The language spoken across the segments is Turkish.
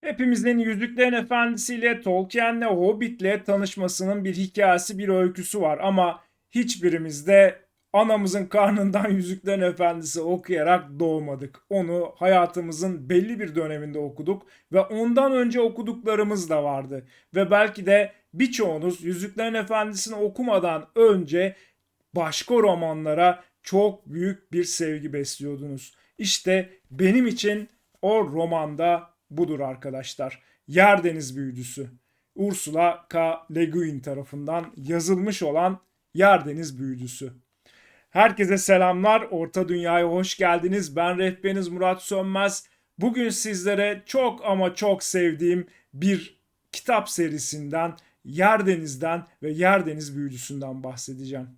Hepimizin Yüzüklerin Efendisi'yle, Tolkien'le, Hobbit'le tanışmasının bir hikayesi, bir öyküsü var ama hiçbirimizde anamızın karnından Yüzüklerin Efendisi okuyarak doğmadık. Onu hayatımızın belli bir döneminde okuduk ve ondan önce okuduklarımız da vardı. Ve belki de birçoğunuz Yüzüklerin Efendisi'ni okumadan önce başka romanlara çok büyük bir sevgi besliyordunuz. İşte benim için o romanda budur arkadaşlar. Yerdeniz Büyücüsü. Ursula K. Le Guin tarafından yazılmış olan Yerdeniz Büyücüsü. Herkese selamlar. Orta Dünya'ya hoş geldiniz. Ben rehberiniz Murat Sönmez. Bugün sizlere çok ama çok sevdiğim bir kitap serisinden, Yerdeniz'den ve Yerdeniz Büyücüsü'nden bahsedeceğim.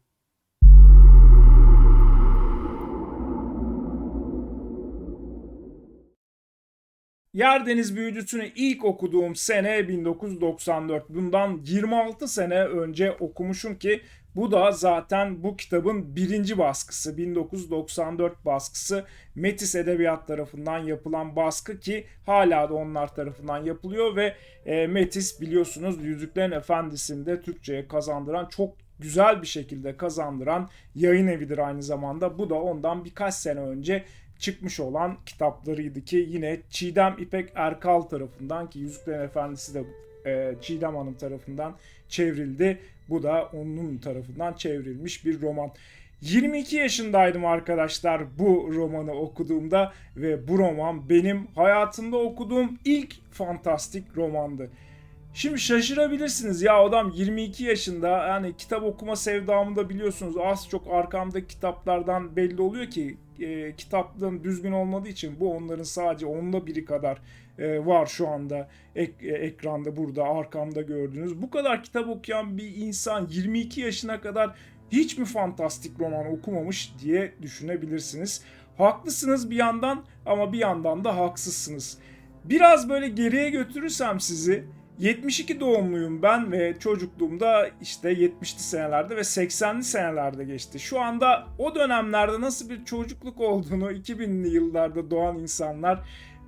Yerdeniz Büyücüsü'nü ilk okuduğum sene 1994. Bundan 26 sene önce okumuşum ki bu da zaten bu kitabın birinci baskısı 1994 baskısı Metis Edebiyat tarafından yapılan baskı ki hala da onlar tarafından yapılıyor ve e, Metis biliyorsunuz Yüzüklerin Efendisi'ni de Türkçe'ye kazandıran çok güzel bir şekilde kazandıran yayın evidir aynı zamanda. Bu da ondan birkaç sene önce çıkmış olan kitaplarıydı ki yine Çiğdem İpek Erkal tarafından ki Yüzüklerin Efendisi de e, Çiğdem Hanım tarafından çevrildi. Bu da onun tarafından çevrilmiş bir roman. 22 yaşındaydım arkadaşlar bu romanı okuduğumda ve bu roman benim hayatımda okuduğum ilk fantastik romandı. Şimdi şaşırabilirsiniz ya adam 22 yaşında yani kitap okuma sevdamı da biliyorsunuz az çok arkamdaki kitaplardan belli oluyor ki e, kitaplığın düzgün olmadığı için bu onların sadece onda biri kadar e, var şu anda ek, e, ekranda burada arkamda gördüğünüz. Bu kadar kitap okuyan bir insan 22 yaşına kadar hiç mi fantastik roman okumamış diye düşünebilirsiniz. Haklısınız bir yandan ama bir yandan da haksızsınız. Biraz böyle geriye götürürsem sizi 72 doğumluyum ben ve çocukluğumda işte 70'li senelerde ve 80'li senelerde geçti. Şu anda o dönemlerde nasıl bir çocukluk olduğunu 2000'li yıllarda doğan insanlar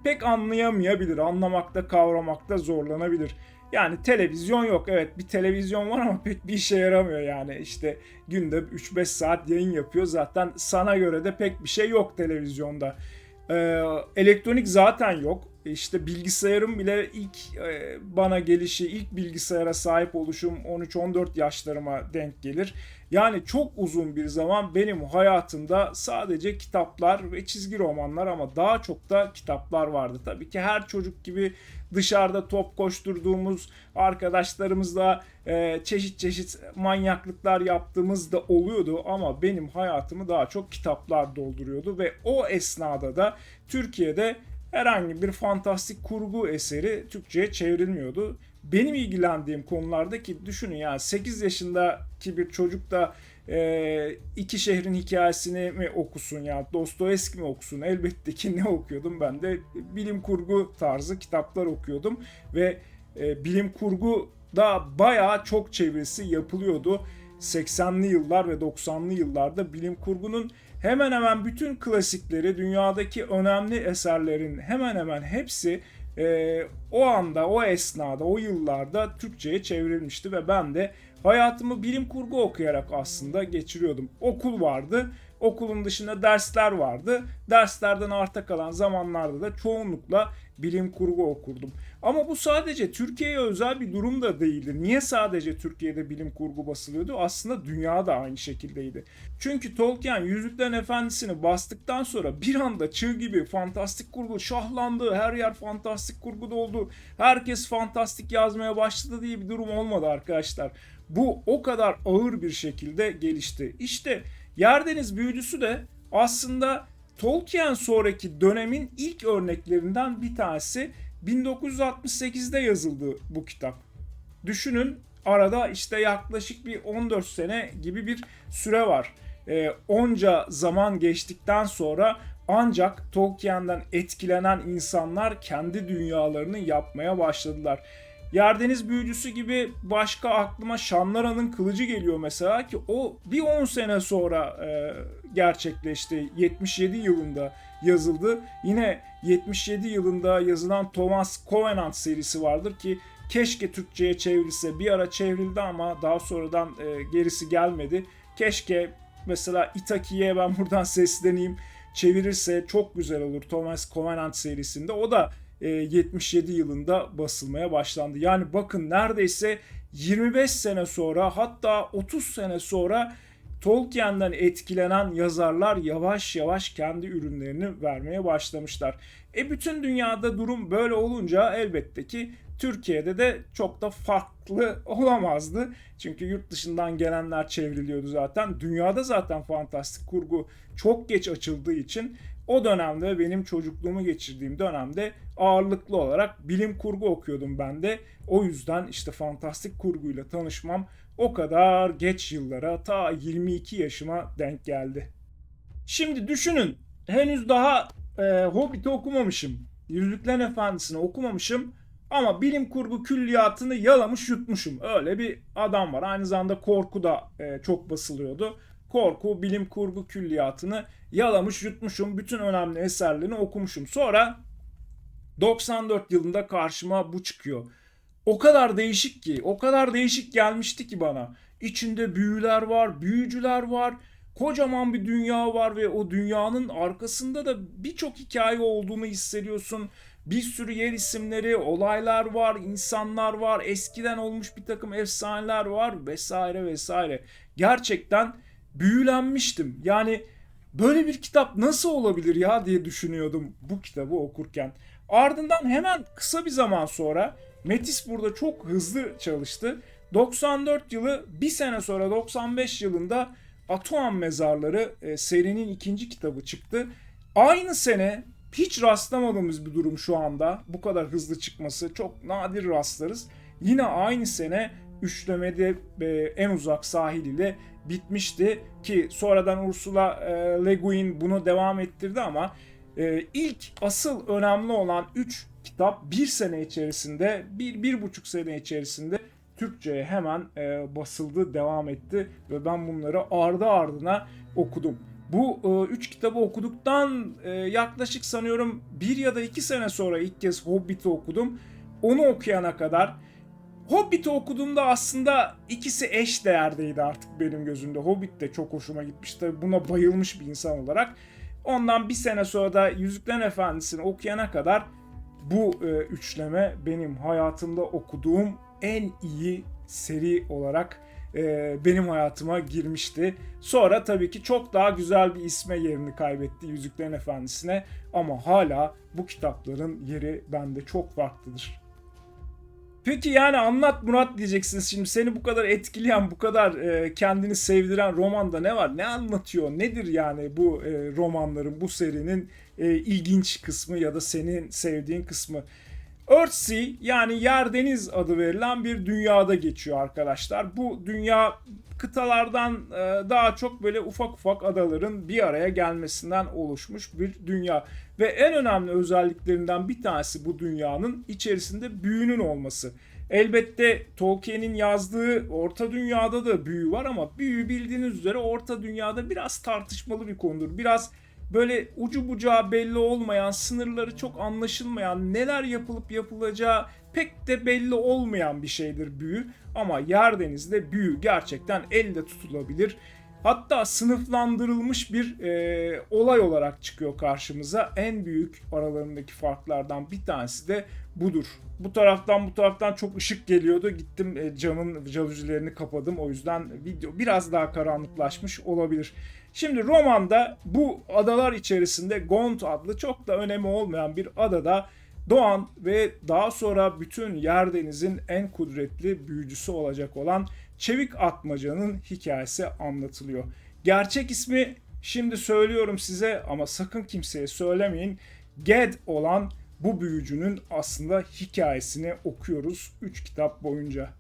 pek anlayamayabilir. Anlamakta, kavramakta zorlanabilir. Yani televizyon yok. Evet bir televizyon var ama pek bir işe yaramıyor yani. İşte günde 3-5 saat yayın yapıyor. Zaten sana göre de pek bir şey yok televizyonda. Ee, elektronik zaten yok. İşte bilgisayarım bile ilk e, bana gelişi, ilk bilgisayara sahip oluşum 13-14 yaşlarıma denk gelir. Yani çok uzun bir zaman benim hayatımda sadece kitaplar ve çizgi romanlar ama daha çok da kitaplar vardı. Tabii ki her çocuk gibi dışarıda top koşturduğumuz arkadaşlarımızla e, çeşit çeşit manyaklıklar yaptığımız da oluyordu ama benim hayatımı daha çok kitaplar dolduruyordu ve o esnada da Türkiye'de herhangi bir fantastik kurgu eseri Türkçe'ye çevrilmiyordu. Benim ilgilendiğim konulardaki düşünün yani 8 yaşındaki bir çocuk da e, iki şehrin hikayesini mi okusun ya Dostoyevski mi okusun? Elbette ki ne okuyordum? Ben de bilim kurgu tarzı kitaplar okuyordum ve e, bilim kurgu da bayağı çok çevirisi yapılıyordu. 80'li yıllar ve 90'lı yıllarda bilim kurgunun hemen hemen bütün klasikleri, dünyadaki önemli eserlerin hemen hemen hepsi e, o anda, o esnada, o yıllarda Türkçe'ye çevrilmişti ve ben de hayatımı bilim kurgu okuyarak aslında geçiriyordum. Okul vardı, okulun dışında dersler vardı. Derslerden arta kalan zamanlarda da çoğunlukla bilim kurgu okurdum. Ama bu sadece Türkiye'ye özel bir durum da değildi. Niye sadece Türkiye'de bilim kurgu basılıyordu? Aslında dünya da aynı şekildeydi. Çünkü Tolkien Yüzüklerin Efendisi'ni bastıktan sonra bir anda çığ gibi fantastik kurgu şahlandı. Her yer fantastik kurgu doldu. Herkes fantastik yazmaya başladı diye bir durum olmadı arkadaşlar. Bu o kadar ağır bir şekilde gelişti. İşte Yerdeniz Büyücüsü de aslında Tolkien sonraki dönemin ilk örneklerinden bir tanesi 1968'de yazıldı bu kitap. Düşünün arada işte yaklaşık bir 14 sene gibi bir süre var. E, onca zaman geçtikten sonra ancak Tolkien'den etkilenen insanlar kendi dünyalarını yapmaya başladılar. Yerdeniz Büyücüsü gibi başka aklıma Şanlara'nın Kılıcı geliyor mesela ki o bir 10 sene sonra e, gerçekleşti. 77 yılında yazıldı. Yine 77 yılında yazılan Thomas Covenant serisi vardır ki keşke Türkçe'ye çevrilse. Bir ara çevrildi ama daha sonradan e, gerisi gelmedi. Keşke mesela Itaki'ye ben buradan sesleneyim çevirirse çok güzel olur Thomas Covenant serisinde. O da e, 77 yılında basılmaya başlandı. Yani bakın neredeyse 25 sene sonra hatta 30 sene sonra Tolkien'den etkilenen yazarlar yavaş yavaş kendi ürünlerini vermeye başlamışlar. E bütün dünyada durum böyle olunca elbette ki Türkiye'de de çok da farklı olamazdı. Çünkü yurt dışından gelenler çevriliyordu zaten. Dünyada zaten fantastik kurgu çok geç açıldığı için o dönemde benim çocukluğumu geçirdiğim dönemde ağırlıklı olarak bilim kurgu okuyordum ben de. O yüzden işte fantastik kurguyla tanışmam o kadar geç yıllara ta 22 yaşıma denk geldi. Şimdi düşünün henüz daha e, Hobbit'i okumamışım. Yüzüklerin Efendisi'ni okumamışım. Ama bilim kurgu külliyatını yalamış yutmuşum. Öyle bir adam var. Aynı zamanda korku da e, çok basılıyordu. Korku, bilim kurgu külliyatını yalamış yutmuşum. Bütün önemli eserlerini okumuşum. Sonra 94 yılında karşıma bu çıkıyor. O kadar değişik ki, o kadar değişik gelmişti ki bana. İçinde büyüler var, büyücüler var, kocaman bir dünya var ve o dünyanın arkasında da birçok hikaye olduğunu hissediyorsun. Bir sürü yer isimleri, olaylar var, insanlar var, eskiden olmuş bir takım efsaneler var vesaire vesaire. Gerçekten büyülenmiştim. Yani böyle bir kitap nasıl olabilir ya diye düşünüyordum bu kitabı okurken. Ardından hemen kısa bir zaman sonra Metis burada çok hızlı çalıştı. 94 yılı bir sene sonra 95 yılında Atuan Mezarları e, serinin ikinci kitabı çıktı. Aynı sene hiç rastlamadığımız bir durum şu anda. Bu kadar hızlı çıkması çok nadir rastlarız. Yine aynı sene üçlemede e, en uzak sahil ile bitmişti ki sonradan Ursula e, Le Guin bunu devam ettirdi ama e, ilk asıl önemli olan 3 kitap bir sene içerisinde bir, bir buçuk sene içerisinde Türkçe'ye hemen e, basıldı, devam etti ve ben bunları ardı ardına okudum. Bu e, üç kitabı okuduktan e, yaklaşık sanıyorum bir ya da iki sene sonra ilk kez Hobbit'i okudum. Onu okuyana kadar Hobbit'i okuduğumda aslında ikisi eş değerdeydi artık benim gözümde. Hobbit de çok hoşuma gitmiş. Tabi buna bayılmış bir insan olarak. Ondan bir sene sonra da Yüzüklerin Efendisi'ni okuyana kadar bu e, üçleme benim hayatımda okuduğum en iyi seri olarak e, benim hayatıma girmişti. Sonra tabii ki çok daha güzel bir isme yerini kaybetti Yüzüklerin Efendisi'ne ama hala bu kitapların yeri bende çok farklıdır. Peki yani anlat Murat diyeceksiniz şimdi seni bu kadar etkileyen, bu kadar e, kendini sevdiren romanda ne var? Ne anlatıyor? Nedir yani bu e, romanların, bu serinin e, ilginç kısmı ya da senin sevdiğin kısmı? Earthsea yani yer deniz adı verilen bir dünyada geçiyor arkadaşlar. Bu dünya kıtalardan e, daha çok böyle ufak ufak adaların bir araya gelmesinden oluşmuş bir dünya. Ve en önemli özelliklerinden bir tanesi bu dünyanın içerisinde büyünün olması. Elbette Tolkien'in yazdığı Orta Dünya'da da büyü var ama büyü bildiğiniz üzere Orta Dünya'da biraz tartışmalı bir konudur. Biraz böyle ucu bucağı belli olmayan, sınırları çok anlaşılmayan, neler yapılıp yapılacağı pek de belli olmayan bir şeydir büyü. Ama Yerdeniz'de büyü gerçekten elde tutulabilir. Hatta sınıflandırılmış bir e, olay olarak çıkıyor karşımıza. En büyük aralarındaki farklardan bir tanesi de budur. Bu taraftan bu taraftan çok ışık geliyordu. Gittim e, camın jalüzilerini kapadım. O yüzden video biraz daha karanlıklaşmış olabilir. Şimdi romanda bu adalar içerisinde Gont adlı çok da önemi olmayan bir adada doğan ve daha sonra bütün Yerdeniz'in en kudretli büyücüsü olacak olan Çevik Atmaca'nın hikayesi anlatılıyor. Gerçek ismi şimdi söylüyorum size ama sakın kimseye söylemeyin. Ged olan bu büyücünün aslında hikayesini okuyoruz 3 kitap boyunca.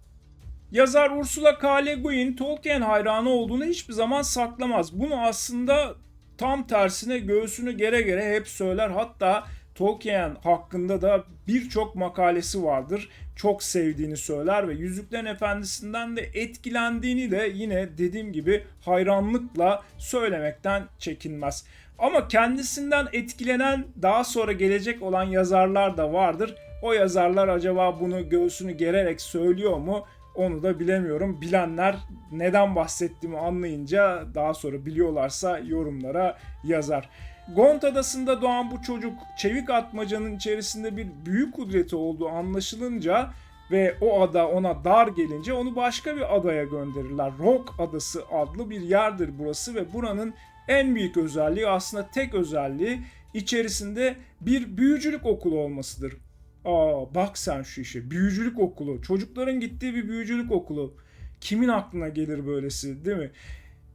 Yazar Ursula K. Le Guin Tolkien hayranı olduğunu hiçbir zaman saklamaz. Bunu aslında tam tersine göğsünü gere gere hep söyler. Hatta Tolkien hakkında da birçok makalesi vardır. Çok sevdiğini söyler ve Yüzüklerin Efendisi'nden de etkilendiğini de yine dediğim gibi hayranlıkla söylemekten çekinmez. Ama kendisinden etkilenen daha sonra gelecek olan yazarlar da vardır. O yazarlar acaba bunu göğsünü gererek söylüyor mu? Onu da bilemiyorum. Bilenler neden bahsettiğimi anlayınca daha sonra biliyorlarsa yorumlara yazar. Gont adasında doğan bu çocuk çevik atmacanın içerisinde bir büyük kudreti olduğu anlaşılınca ve o ada ona dar gelince onu başka bir adaya gönderirler. Rock Adası adlı bir yerdir burası ve buranın en büyük özelliği aslında tek özelliği içerisinde bir büyücülük okulu olmasıdır. Aa bak sen şu işe. Büyücülük okulu. Çocukların gittiği bir büyücülük okulu. Kimin aklına gelir böylesi değil mi?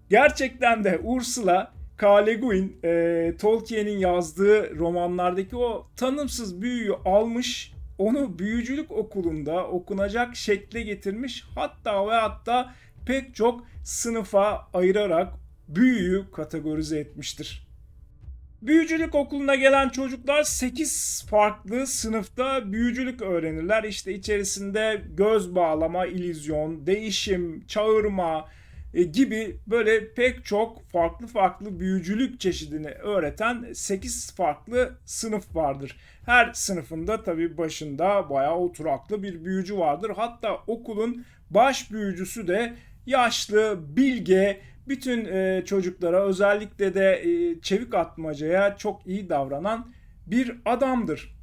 Gerçekten de Ursula K. Le Guin e, Tolkien'in yazdığı romanlardaki o tanımsız büyüyü almış onu büyücülük okulunda okunacak şekle getirmiş hatta ve hatta pek çok sınıfa ayırarak büyüyü kategorize etmiştir. Büyücülük okuluna gelen çocuklar 8 farklı sınıfta büyücülük öğrenirler. İşte içerisinde göz bağlama, illüzyon, değişim, çağırma e, gibi böyle pek çok farklı farklı büyücülük çeşidini öğreten 8 farklı sınıf vardır. Her sınıfında tabii başında bayağı oturaklı bir büyücü vardır. Hatta okulun baş büyücüsü de yaşlı, bilge, bütün e, çocuklara özellikle de e, çevik atmacaya çok iyi davranan bir adamdır.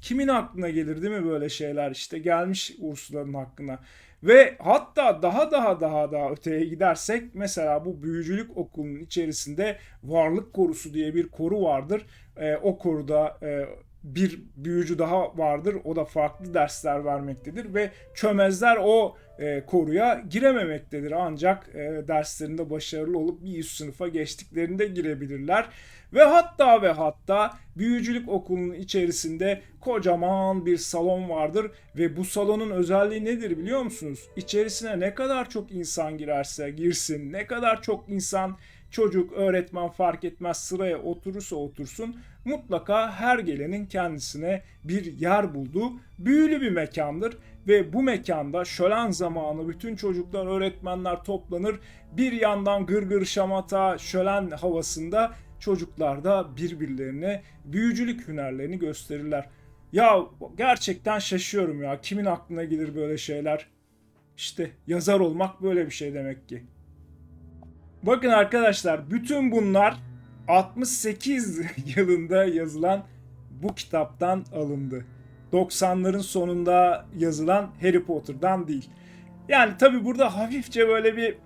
Kimin aklına gelir değil mi böyle şeyler işte gelmiş Ursula'nın hakkına. Ve hatta daha daha daha daha öteye gidersek mesela bu büyücülük okulunun içerisinde varlık korusu diye bir koru vardır. E, o koruda e, bir büyücü daha vardır. O da farklı dersler vermektedir ve çömezler o e, koruya girememektedir. Ancak e, derslerinde başarılı olup bir üst sınıfa geçtiklerinde girebilirler. Ve hatta ve hatta büyücülük okulunun içerisinde kocaman bir salon vardır ve bu salonun özelliği nedir biliyor musunuz? İçerisine ne kadar çok insan girerse girsin, ne kadar çok insan çocuk, öğretmen fark etmez sıraya oturursa otursun mutlaka her gelenin kendisine bir yer bulduğu büyülü bir mekandır ve bu mekanda şölen zamanı bütün çocuklar, öğretmenler toplanır. Bir yandan gırgır şamata, şölen havasında çocuklar da birbirlerine büyücülük hünerlerini gösterirler. Ya gerçekten şaşıyorum ya. Kimin aklına gelir böyle şeyler? İşte yazar olmak böyle bir şey demek ki. Bakın arkadaşlar bütün bunlar 68 yılında yazılan bu kitaptan alındı. 90'ların sonunda yazılan Harry Potter'dan değil. Yani tabi burada hafifçe böyle bir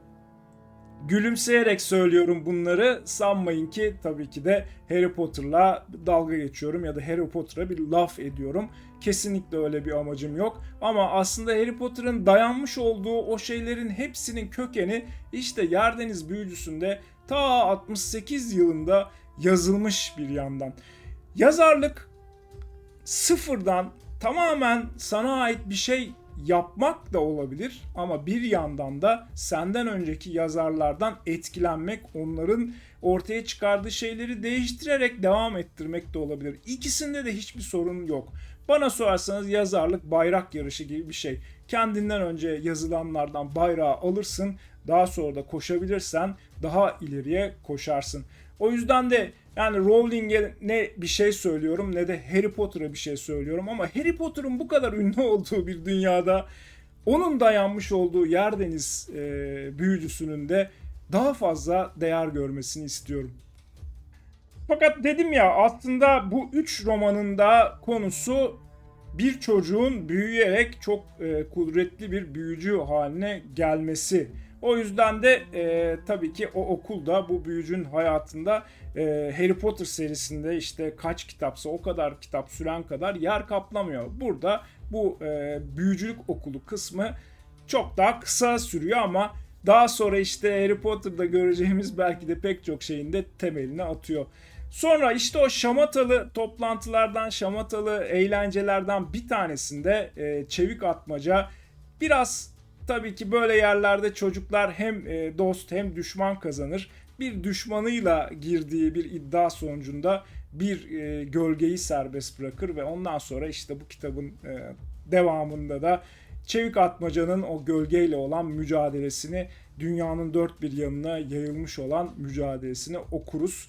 gülümseyerek söylüyorum bunları. Sanmayın ki tabii ki de Harry Potter'la dalga geçiyorum ya da Harry Potter'a bir laf ediyorum. Kesinlikle öyle bir amacım yok. Ama aslında Harry Potter'ın dayanmış olduğu o şeylerin hepsinin kökeni işte Yerdeniz Büyücüsü'nde ta 68 yılında yazılmış bir yandan. Yazarlık sıfırdan tamamen sana ait bir şey yapmak da olabilir ama bir yandan da senden önceki yazarlardan etkilenmek, onların ortaya çıkardığı şeyleri değiştirerek devam ettirmek de olabilir. İkisinde de hiçbir sorun yok. Bana sorarsanız yazarlık bayrak yarışı gibi bir şey. Kendinden önce yazılanlardan bayrağı alırsın, daha sonra da koşabilirsen daha ileriye koşarsın. O yüzden de yani Rowling'e ne bir şey söylüyorum ne de Harry Potter'a bir şey söylüyorum ama Harry Potter'ın bu kadar ünlü olduğu bir dünyada onun dayanmış olduğu Yerdeniz e, büyücüsünün de daha fazla değer görmesini istiyorum. Fakat dedim ya aslında bu üç romanın da konusu bir çocuğun büyüyerek çok e, kudretli bir büyücü haline gelmesi. O yüzden de e, tabii ki o okulda bu büyücünün hayatında e, Harry Potter serisinde işte kaç kitapsa o kadar kitap süren kadar yer kaplamıyor. Burada bu e, büyücülük okulu kısmı çok daha kısa sürüyor ama daha sonra işte Harry Potter'da göreceğimiz belki de pek çok şeyin de temelini atıyor. Sonra işte o şamatalı toplantılardan, şamatalı eğlencelerden bir tanesinde e, çevik atmaca biraz tabii ki böyle yerlerde çocuklar hem e, dost hem düşman kazanır. Bir düşmanıyla girdiği bir iddia sonucunda bir e, gölgeyi serbest bırakır ve ondan sonra işte bu kitabın e, devamında da Çevik Atmaca'nın o gölgeyle olan mücadelesini dünyanın dört bir yanına yayılmış olan mücadelesini okuruz.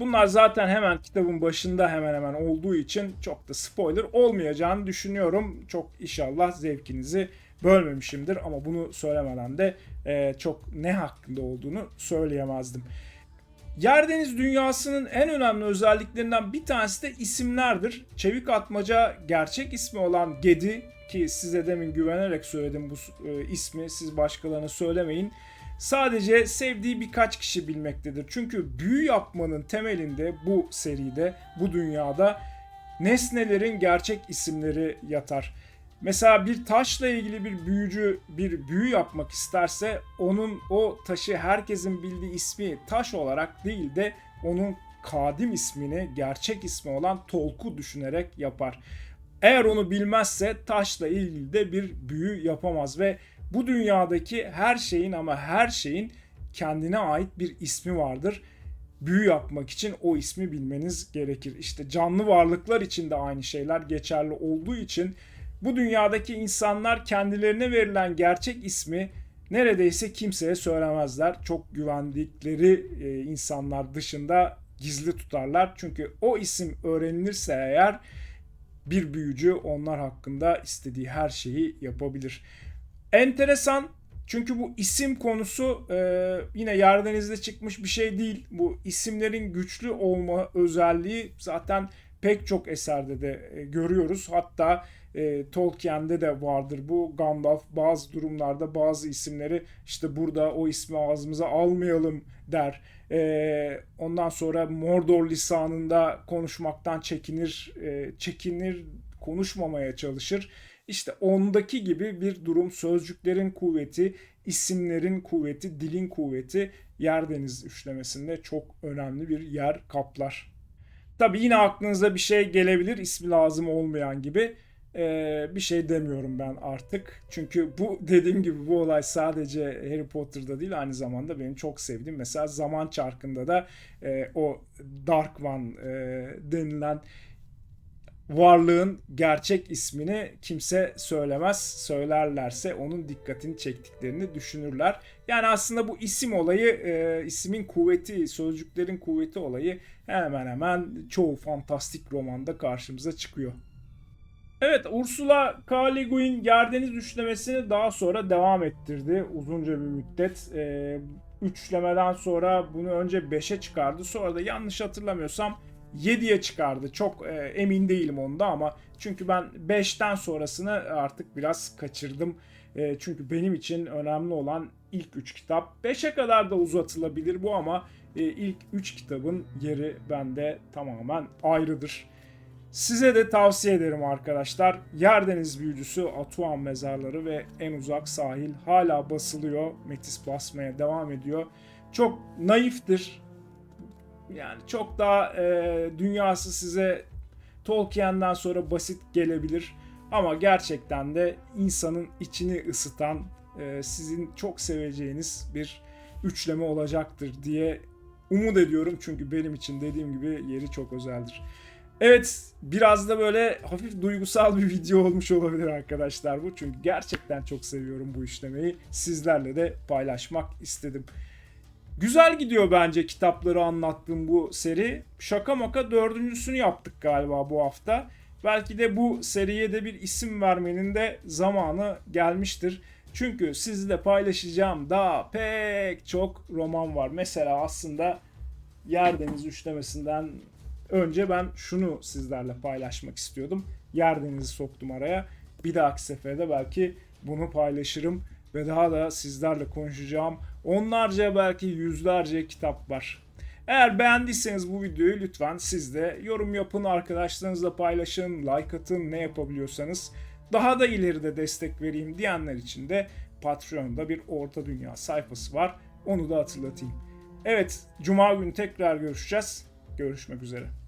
Bunlar zaten hemen kitabın başında hemen hemen olduğu için çok da spoiler olmayacağını düşünüyorum. Çok inşallah zevkinizi bölmemişimdir ama bunu söylemeden de e, çok ne hakkında olduğunu söyleyemezdim. Yerdeniz dünyasının en önemli özelliklerinden bir tanesi de isimlerdir. Çevik Atmaca gerçek ismi olan Gedi ki size demin güvenerek söyledim bu e, ismi siz başkalarına söylemeyin. Sadece sevdiği birkaç kişi bilmektedir. Çünkü büyü yapmanın temelinde bu seride, bu dünyada nesnelerin gerçek isimleri yatar. Mesela bir taşla ilgili bir büyücü bir büyü yapmak isterse onun o taşı herkesin bildiği ismi taş olarak değil de onun kadim ismini gerçek ismi olan Tolku düşünerek yapar. Eğer onu bilmezse taşla ilgili de bir büyü yapamaz ve bu dünyadaki her şeyin ama her şeyin kendine ait bir ismi vardır. Büyü yapmak için o ismi bilmeniz gerekir. İşte canlı varlıklar için de aynı şeyler geçerli olduğu için bu dünyadaki insanlar kendilerine verilen gerçek ismi neredeyse kimseye söylemezler. Çok güvendikleri e, insanlar dışında gizli tutarlar. Çünkü o isim öğrenilirse eğer bir büyücü onlar hakkında istediği her şeyi yapabilir. Enteresan çünkü bu isim konusu e, yine Yerdeniz'de çıkmış bir şey değil. Bu isimlerin güçlü olma özelliği zaten pek çok eserde de e, görüyoruz. Hatta e, Tolkien'de de vardır bu. Gandalf bazı durumlarda bazı isimleri işte burada o ismi ağzımıza almayalım der. E, ondan sonra Mordor lisanında konuşmaktan çekinir, e, çekinir, konuşmamaya çalışır. İşte ondaki gibi bir durum sözcüklerin kuvveti, isimlerin kuvveti, dilin kuvveti Yerdeniz üçlemesinde çok önemli bir yer kaplar. Tabi yine aklınıza bir şey gelebilir ismi lazım olmayan gibi. Ee, bir şey demiyorum ben artık. Çünkü bu dediğim gibi bu olay sadece Harry Potter'da değil aynı zamanda benim çok sevdiğim mesela Zaman Çarkı'nda da e, o Dark One e, denilen varlığın gerçek ismini kimse söylemez. Söylerlerse onun dikkatini çektiklerini düşünürler. Yani aslında bu isim olayı, e, ismin kuvveti, sözcüklerin kuvveti olayı hemen hemen çoğu fantastik romanda karşımıza çıkıyor. Evet Ursula K. Le Guin Yerdeniz üçlemesini daha sonra devam ettirdi uzunca bir müddet. E, üçlemeden sonra bunu önce 5'e çıkardı. Sonra da yanlış hatırlamıyorsam 7'ye çıkardı. Çok e, emin değilim onda ama çünkü ben 5'ten sonrasını artık biraz kaçırdım. E, çünkü benim için önemli olan ilk 3 kitap. 5'e kadar da uzatılabilir bu ama e, ilk 3 kitabın yeri bende tamamen ayrıdır. Size de tavsiye ederim arkadaşlar. Yerdeniz Büyücüsü, Atuan Mezarları ve En Uzak Sahil hala basılıyor. Metis basmaya devam ediyor. Çok naiftir. Yani çok daha e, dünyası size Tolkien'den sonra basit gelebilir. Ama gerçekten de insanın içini ısıtan, e, sizin çok seveceğiniz bir üçleme olacaktır diye umut ediyorum. Çünkü benim için dediğim gibi yeri çok özeldir. Evet biraz da böyle hafif duygusal bir video olmuş olabilir arkadaşlar bu. Çünkü gerçekten çok seviyorum bu işlemeyi. Sizlerle de paylaşmak istedim. Güzel gidiyor bence kitapları anlattığım bu seri. Şaka maka dördüncüsünü yaptık galiba bu hafta. Belki de bu seriye de bir isim vermenin de zamanı gelmiştir. Çünkü sizle paylaşacağım daha pek çok roman var. Mesela aslında Yerdeniz üçlemesinden önce ben şunu sizlerle paylaşmak istiyordum. Yerdenizi soktum araya. Bir dahaki seferde belki bunu paylaşırım ve daha da sizlerle konuşacağım onlarca belki yüzlerce kitap var. Eğer beğendiyseniz bu videoyu lütfen siz de yorum yapın, arkadaşlarınızla paylaşın, like atın, ne yapabiliyorsanız. Daha da ileride destek vereyim diyenler için de Patreon'da bir Orta Dünya sayfası var. Onu da hatırlatayım. Evet, Cuma günü tekrar görüşeceğiz. Görüşmek üzere.